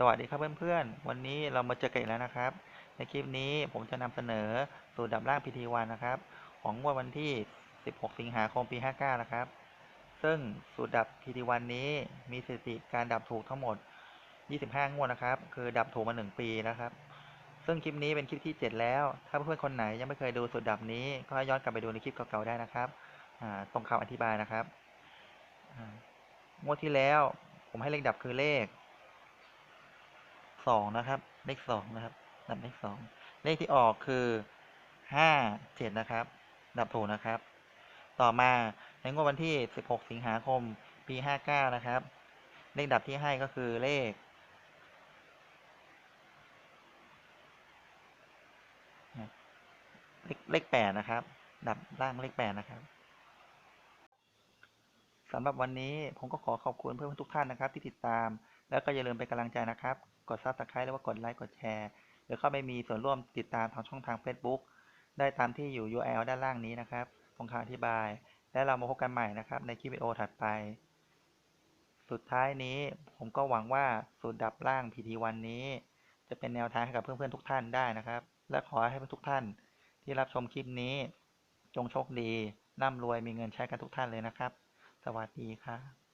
สวัสดีครับเพื่อนๆ วันนี้เรามาเจอกันอีกแล้วนะครับ ในคลิปนี้ผมจะนำเสนอสูตรดับล่าง PT1 นะครับ ของงวดวันที่ 16 สิงหาคมปี 59 นะครับ ซึ่งสูตรดับ PT1 นี้มีสถิติการดับถูกทั้งหมด 25 งวดนะครับ คือดับถูกมา 1 ปีนะครับ ซึ่งคลิปนี้เป็นคลิปที่ 7 แล้ว ถ้าเพื่อนๆคนไหนยังไม่เคยดูสูตรดับนี้ ก็ย้อนกลับไปดูในคลิปเก่าๆได้นะครับตรงคำอธิบายนะครับงวดที่แล้วผมให้เลขดับคือเลข สองนะครับ เลขสองนะครับ ดับเลขสองเลขที่ออกคือห้าเจ็ดนะครับ ดับถูกนะครับ ต่อมาในงวดวันที่สิบหกสิงหาคมปีห้าเก้านะครับ เลขดับที่ให้ก็คือเลขเลขเลขแปดนะครับ ดับล่างเลขแปดนะครับ สำหรับวันนี้ผมก็ขอขอบคุณเพื่อนๆทุกท่านนะครับ ที่ติดตาม แล้วก็อย่าลืมเป็นกำลังใจนะครับ กด subscribe หรือว่ากดไลค์กดแชร์ หรือเข้าไปมีส่วนร่วมติดตามทางช่องทาง Facebook ได้ตามที่อยู่ URL ด้านล่างนี้นะครับตรงคำอธิบาย และเรามาพบกันใหม่นะครับ ในคลิปวิดีโอถัดไป สุดท้ายนี้ผมก็หวังว่าสูตรดับล่าง PT1 นี้ จะเป็นแนวทางให้กับเพื่อนๆทุกท่านได้นะครับ และขอให้ทุกท่าน ที่รับชมคลิปนี้ จงโชคดีร่ำรวยมีเงินใช้กันทุกท่านเลยนะครับ วัสดีครับ